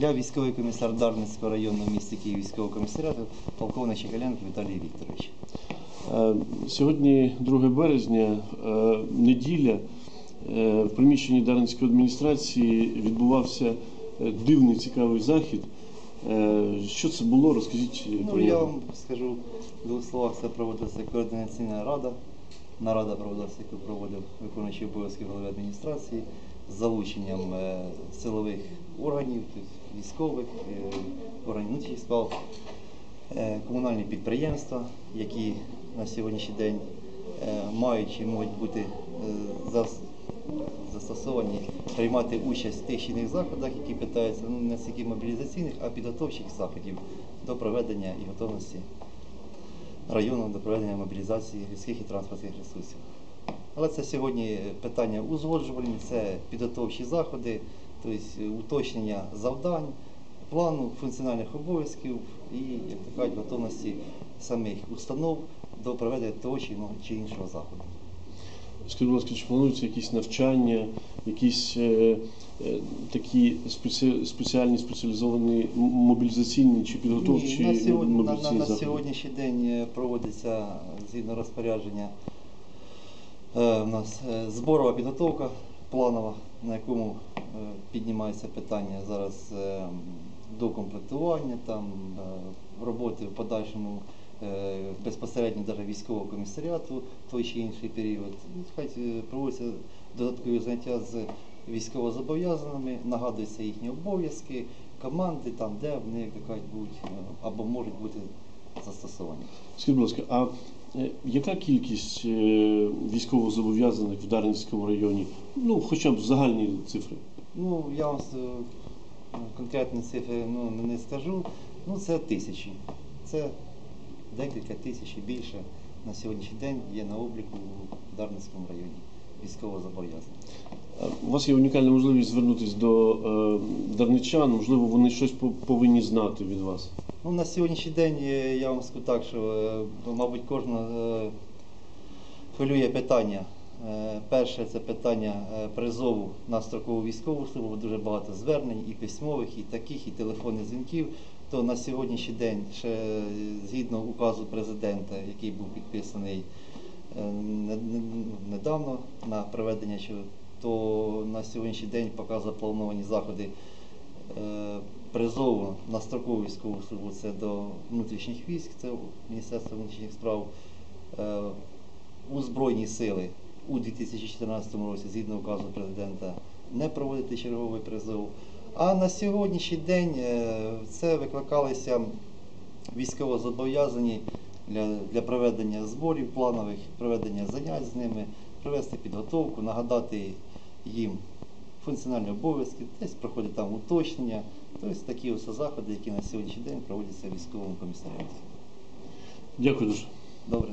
Я військовий комісар Дарницького районного міста Київ військового комісаріату, полковник Чекаленко Віталій Вікторович. Е, Сьогодні 2 березня, е, неділя. Е, В приміщенні Дарницької адміністрації відбувався дивний цікавий захід. Що це було? Розкажіть Ну, про я вам скажу в двох словах, це проводилася координаційна рада. Нарада проводилася, яку проводив виконуючий обов'язки голови адміністрації з залученням е, силових органів, військових, е, органів внутрішніх справ, е, комунальні підприємства, які на сьогоднішній день мають чи можуть бути застосовані приймати участь в тих чи інших заходах, які питаються ну, не стільки мобілізаційних, а підготовчих заходів до проведення і готовності району до проведення мобілізації людських і транспортних ресурсів. Але це сьогодні питання узгоджувальні, це підготовчі заходи, тобто уточнення завдань, плану, функціональних обов'язків і, як то кажуть, готовності самих установ до проведення того чи іншого заходу. Скажіть, будь ласка, чи плануються якісь навчання, якісь е, е, такі спеці- спеціальні спеціалізовані мобілізаційні чи підготовчі Ні, на, сьогодні, на, на, на сьогоднішній день е, проводиться згідно розпорядження е, у нас е, зборова підготовка планова, на якому е, піднімається питання зараз е, докомплектування, там, е, роботи в подальшому безпосередньо навіть військового комісаріату в той чи інший період. Ну, Хай е, проводяться додаткові заняття з військовозобов'язаними, нагадуються їхні обов'язки, команди, там, де вони, як кажуть, будуть е, або можуть бути застосовані. Скажіть, будь ласка, а е, яка кількість е, військовозобов'язаних в Дарницькому районі? Ну, хоча б загальні цифри. Ну, я вам е, конкретні цифри ну, не- не скажу. Ну, це тисячі. Це декілька тисяч і більше на сьогоднішній день є на обліку в Дарницькому районі військового зобов'язання. У вас є унікальна можливість звернутися до е, дарничан, можливо, вони щось повинні знати від вас. Ну, на сьогоднішній день е, я вам скажу так, що, е, мабуть, кожна е, хвилює питання. Е, Перше це питання е, призову на строкову військову службу. Дуже багато звернень і письмових, і таких, і телефонних дзвінків. То на сьогоднішній день, ще е, згідно указу президента, який був підписаний не- не- недавно на проведення, то на сьогоднішній день поки заплановані заходи призову на строкову військову службу це до внутрішніх військ, це Міністерство внутрішніх справ у Збройні сили у 2014 році, згідно указу президента, не проводити черговий призов. А на сьогоднішній день е, це викликалися військовозобов'язані для, для проведення зборів планових, проведення занять з ними, провести підготовку, нагадати їм функціональні обов'язки, десь проходить там уточнення. Тобто такі ось заходи, які на сьогоднішній день проводяться військовому комісаріаті. Дякую дуже. Добре.